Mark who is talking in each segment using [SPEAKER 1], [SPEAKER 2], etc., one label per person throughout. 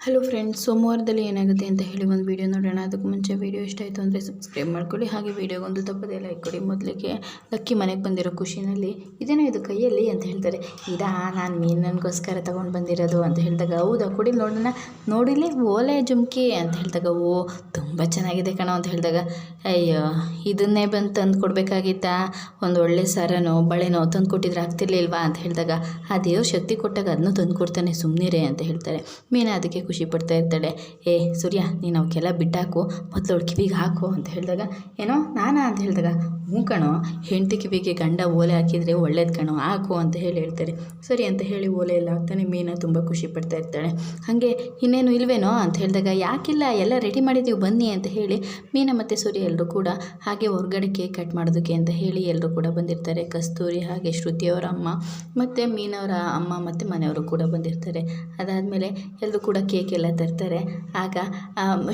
[SPEAKER 1] Hello friends ಸೋಮವಾರದಲ್ಲಿ ಏನಾಗುತ್ತೆ ಅಂತ ಹೇಳಿ ಒಂದು ವಿಡಿಯೋ ನೋಡೋಣ. ಅದಕ್ಕೂ ಮುಂಚೆ ವಿಡಿಯೋ ಇಷ್ಟ ಆಯಿತು ಅಂದರೆ ಸಬ್ಸ್ಕ್ರೈಬ್ ಮಾಡ್ಕೊಳ್ಳಿ. ಹಾಗೆ ವಿಡಿಯೋಗೊಂದು ತಪ್ಪದೆ ಲೈಕ್ ಕೊಡಿ. ಮೊದಲಿಗೆ ಲಕ್ಕಿ ಮನೆಗೆ ಬಂದಿರೋ ಖುಷಿನಲ್ಲಿ ಇದೇನೋ ಇದು ಕೈಯಲ್ಲಿ ಅಂತ ಹೇಳ್ತಾರೆ. ಇದಾ ನಾನು ಮೀನನ್ಗೋಸ್ಕರ ತೊಗೊಂಡು ಬಂದಿರೋದು ಅಂತ ಹೇಳಿದಾಗ, ಹೌದಾ? ಕೊಡಿ ನೋಡೋಣ. ನೋಡಿಲಿ ಓಲೆ ಜುಮ್ಕಿ ಅಂತ ಹೇಳಿದಾಗ, ಓ ಚೆನ್ನಾಗಿದೆ ಕಣ ಅಂತ ಹೇಳಿದಾಗ, ಅಯ್ಯೋ, ಇದನ್ನೇ ಬಂದು ತಂದು ಕೊಡಬೇಕಾಗಿತ್ತಾ? ಒಂದು ಒಳ್ಳೆ ಸರನೋ, ಬಳೆನೋ ತಂದು ಕೊಟ್ಟಿದ್ರೆ ಆಗ್ತಿರ್ಲಿಲ್ವಾ ಅಂತ ಹೇಳಿದಾಗ, ಆ ದೇವ್ರ ಶಕ್ತಿ ಕೊಟ್ಟಾಗ ಅದನ್ನೂ ತಂದು ಕೊಡ್ತಾನೆ ಸುಮ್ಮನಿರೇ ಅಂತ ಹೇಳ್ತಾರೆ. ಮೀನಾ ಅದಕ್ಕೆ ಖುಷಿ ಪಡ್ತಾ ಇರ್ತಾಳೆ. ಏ, ಸೂರ್ಯ, ನೀನು ಅವಕ್ಕೆಲ್ಲ ಬಿಟ್ಟಾಕು, ಮೊದಲು ಅವಳು ಕಿವಿಗೆ ಹಾಕು ಅಂತ ಹೇಳಿದಾಗ, ಏನೋ, ನಾನಾ ಅಂತ ಹೇಳಿದಾಗ ಹ್ಞೂ ಕಣೋ ಹೆಂಡತಿ ಕಿವಿಗೆ ಗಂಡ ಓಲೆ ಹಾಕಿದರೆ ಒಳ್ಳೇದು ಕಣೋ, ಹಾಕು ಅಂತ ಹೇಳಿ ಹೇಳ್ತಾರೆ. ಸರಿ ಅಂತ ಹೇಳಿ ಓಲೆ ಎಲ್ಲ ಹಾಕ್ತಾನೆ ಮೀನಾ ತುಂಬ ಖುಷಿ ಪಡ್ತಾ ಇರ್ತಾಳೆ. ಹಾಗೆ ಇನ್ನೇನು ಇಲ್ವೇನೋ ಅಂತ ಹೇಳಿದಾಗ, ಯಾಕಿಲ್ಲ, ಎಲ್ಲ ರೆಡಿ ಮಾಡಿದ್ದೀವಿ, ಬನ್ನಿ ಅಂತ ಹೇಳಿ ಮೀನಾ ಮತ್ತು ಸೂರ್ಯ ಎಲ್ಲರೂ ಕೂಡ ಹಾಗೆ ಹೊರಗಡೆ ಕೇಕ್ ಕಟ್ ಮಾಡೋದಕ್ಕೆ ಅಂತ ಹೇಳಿ ಎಲ್ಲರೂ ಕೂಡ ಬಂದಿರ್ತಾರೆ. ಕಸ್ತೂರಿ ಹಾಗೆ ಶ್ರುತಿಯವರ ಅಮ್ಮ ಮತ್ತು ಮೀನವರ ಅಮ್ಮ ಮತ್ತು ಮನೆಯವರು ಕೂಡ ಬಂದಿರ್ತಾರೆ. ಅದಾದಮೇಲೆ ಎಲ್ಲರೂ ಕೂಡ ಕೇಕ್ ಎಲ್ಲ ತರ್ತಾರೆ. ಆಗ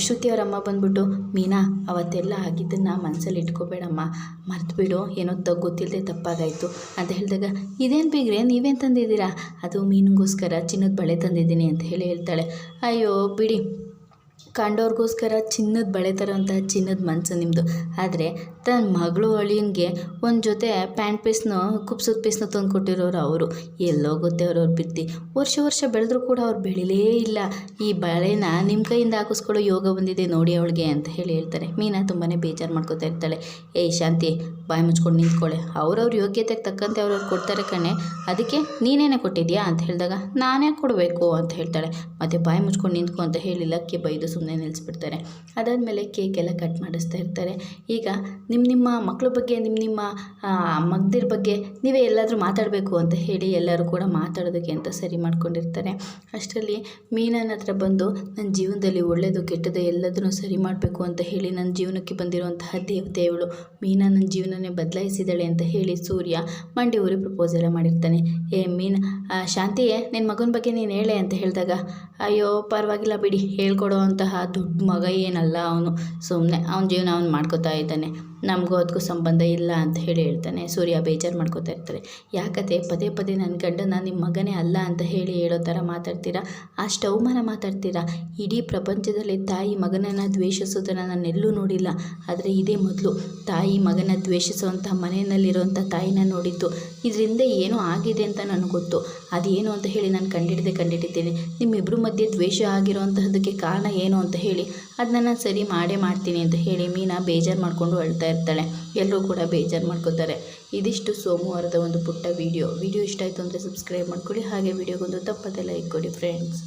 [SPEAKER 1] ಶ್ರುತಿಯವರ ಅಮ್ಮ ಬಂದ್ಬಿಟ್ಟು, ಮೀನಾ, ಅವತ್ತೆಲ್ಲ ಆಗಿದ್ದನ್ನು ಮನಸ್ಸಲ್ಲಿ ಇಟ್ಕೋಬೇಡಮ್ಮ. ಮರ್ತ್ಬಿಡು, ಏನೋ ತ ಗೊತ್ತಿಲ್ಲದೆ ತಪ್ಪಾಗಾಯಿತು. ಅಂತ ಹೇಳಿದಾಗ, ಇದೇನು ಬೀಗ್ರೆ, ನೀವೇನು ತಂದಿದ್ದೀರಾ? ಅದು ಮೀನಿಗೋಸ್ಕರ ಚಿನ್ನದ ಬಳೆ ತಂದಿದ್ದೀನಿ ಅಂತ ಹೇಳಿ ಹೇಳ್ತಾಳೆ. ಅಯ್ಯೋ, ಬಿಡಿ. ಕಂಡವ್ರಿಗೋಸ್ಕರ ಚಿನ್ನದ ಬಳೆ ತರೋಂಥ ಚಿನ್ನದ ಮನಸ್ಸು ನಿಮ್ಮದು ಆದರೆ ತನ್ನ ಮಗಳು ಅಳಿಯನ್ಗೆ ಒಂದು ಜೊತೆ ಪ್ಯಾಂಟ್ ಪೀಸ್ನು, ಕುಪ್ಸದ ಪೀಸ್ನ ತಂದು ಕೊಟ್ಟಿರೋರು ಅವರು. ಎಲ್ಲೋ ಗೊತ್ತೇ ಅವ್ರವ್ರ ಬಿತ್ತಿ ವರ್ಷ ವರ್ಷ ಬೆಳೆದ್ರೂ ಕೂಡ ಅವ್ರು ಬೆಳಿಲೇ ಇಲ್ಲ. ಈ ಬಳೆನ ನಿಮ್ಮ ಕೈಯಿಂದ ಹಾಕಿಸ್ಕೊಳ್ಳೋ ಯೋಗ ಬಂದಿದೆ ನೋಡಿ ಅವಳಿಗೆ ಅಂತ ಹೇಳಿ ಹೇಳ್ತಾರೆ. ಮೀನಾ ತುಂಬಾ ಬೇಜಾರು ಮಾಡ್ಕೋತಾ ಇರ್ತಾಳೆ. ಏಯ್ ಶಾಂತಿ, ಬಾಯಿ ಮುಚ್ಕೊಂಡು ನಿಂತ್ಕೊಳ್ಳೆ ಅವ್ರವ್ರ ಯೋಗ್ಯತೆಗೆ ತಕ್ಕಂತೆ ಅವ್ರವ್ರು ಕೊಡ್ತಾರೆ ಕಣೆ. ಅದಕ್ಕೆ ನೀನೇನೇ ಕೊಟ್ಟಿದ್ಯಾ? ಅಂತ ಹೇಳಿದಾಗ ನಾನೇ ಕೊಡಬೇಕು? ಅಂತ ಹೇಳ್ತಾಳೆ. ಮತ್ತು ಬಾಯಿ ಮುಚ್ಕೊಂಡು ನಿಂತ್ಕೊ ಅಂತ ಹೇಳಿ ಲಕ್ಕಿ ಬೈದು ಸುಮ್ಮನೆ ನಿಲ್ಲಿಸ್ಬಿಡ್ತಾರೆ ಅದಾದಮೇಲೆ ಕೇಕ್ ಎಲ್ಲ ಕಟ್ ಮಾಡಿಸ್ತಾ ಇರ್ತಾರೆ. ಈಗ ನಿಮ್ಮ ನಿಮ್ಮ ಮಕ್ಕಳ ಬಗ್ಗೆ ನಿಮ್ಮ ನಿಮ್ಮ ಮಗ್ದಿರ ಬಗ್ಗೆ ನೀವೇ ಎಲ್ಲಾದರೂ ಮಾತಾಡಬೇಕು ಅಂತ ಹೇಳಿ ಎಲ್ಲರೂ ಕೂಡ ಮಾತಾಡೋದಕ್ಕೆ ಅಂತ ಸರಿ ಮಾಡ್ಕೊಂಡಿರ್ತಾರೆ. ಅಷ್ಟರಲ್ಲಿ ಮೀನನ ಹತ್ರ ಬಂದು ನನ್ನ ಜೀವನದಲ್ಲಿ ಒಳ್ಳೆಯದು ಕೆಟ್ಟದ್ದು ಎಲ್ಲದನ್ನು ಸರಿ ಮಾಡಬೇಕು ಅಂತ ಹೇಳಿ ನನ್ನ ಜೀವನಕ್ಕೆ ಬಂದಿರುವಂತಹ ದೇವತೆ ಇವಳು ಮೀನಾ ನನ್ನ ಜೀವನನೇ ಬದಲಾಯಿಸಿದಾಳೆ ಅಂತ ಹೇಳಿ ಸೂರ್ಯ ಮಂಡಿ ಊರಿ ಪ್ರಪೋಸ್ ಎಲ್ಲ ಮಾಡಿರ್ತಾನೆ. ಏ ಮೀನ್ ಶಾಂತಿಯೇ ನಿನ್ನ ಮಗನ ಬಗ್ಗೆ ನೀನು ಹೇಳೆ ಅಂತ ಹೇಳಿದಾಗ, ಅಯ್ಯೋ, ಪರವಾಗಿಲ್ಲ ಬಿಡಿ, ಹೇಳ್ಕೊಡೋ ಅಂತಹ ದೊಡ್ಡ ಮಗ ಏನಲ್ಲ ಅವನು ಸುಮ್ಮನೆ ಅವನ ಜೀವನ ಅವ್ನು ಮಾಡ್ಕೋತಾ ಇದ್ದಾನೆ. ನಮಗೂ ಅದಕ್ಕೂ ಸಂಬಂಧ ಇಲ್ಲ ಅಂತ ಹೇಳಿ ಹೇಳ್ತಾನೆ. ಸೂರ್ಯ ಬೇಜಾರು ಮಾಡ್ಕೋತಾ ಇರ್ತಾರೆ ಯಾಕತೆ ಪದೇ ಪದೇ ನನ್ನ ಗಂಡನ ನಿಮ್ಮ ಮಗನೇ ಅಲ್ಲ ಅಂತ ಹೇಳಿ ಹೇಳೋ ಥರ ಮಾತಾಡ್ತೀರಾ? ಅಷ್ಟು ಅವಮಾನ ಮಾತಾಡ್ತೀರಾ? ಇಡೀ ಪ್ರಪಂಚದಲ್ಲಿ ತಾಯಿ ಮಗನನ್ನು ದ್ವೇಷಿಸೋದನ್ನು ನಾನು ಎಲ್ಲೂ ನೋಡಿಲ್ಲ. ಆದರೆ ಇದೇ ಮೊದಲು ತಾಯಿ ಮಗನ ದ್ವೇಷಿಸುವಂಥ ಮನೆಯಲ್ಲಿರುವಂಥ ತಾಯಿನ ನೋಡಿದ್ದು. ಇದರಿಂದ ಏನೋ ಆಗಿದೆ ಅಂತ ನನಗೆ ಗೊತ್ತು. ಅದೇನು ಅಂತ ಹೇಳಿ ನಾನು ಕಂಡಿಡಿದೆ ಕಂಡಿಡಿದ್ದೇನೆ ನಿಮ್ಮಿಬ್ಬರ ಮಧ್ಯೆ ದ್ವೇಷ ಆಗಿರೋಂತಹದಕ್ಕೆ ಕಾರಣ ಏನು ಅಂತ ಹೇಳಿ. ಅದನ್ನ ನಾನು ಸರಿ ಮಾಡೇ ಮಾಡ್ತೀನಿ ಅಂತ ಹೇಳಿ ಮೀನಾ ಬೇಜಾರು ಮಾಡಿಕೊಂಡು ಅಳ್ತಾ ಇರ್ತಾಳೆ ಎಲ್ಲರೂ ಕೂಡ ಬೇಜಾರು ಮಾಡ್ಕೋತಾರೆ. ಇದಿಷ್ಟು ಸೋಮವಾರದ ಒಂದು ಪುಟ್ಟ ವಿಡಿಯೋ ವಿಡಿಯೋ ಇಷ್ಟ ಆಯಿತು ಅಂದರೆ ಸಬ್ಸ್ಕ್ರೈಬ್ ಮಾಡ್ಕೊಳ್ಳಿ. ಹಾಗೆ ವಿಡಿಯೋಗೊಂದು ತಪ್ಪದೆ ಲೈಕ್ ಕೊಡಿ ಫ್ರೆಂಡ್ಸ್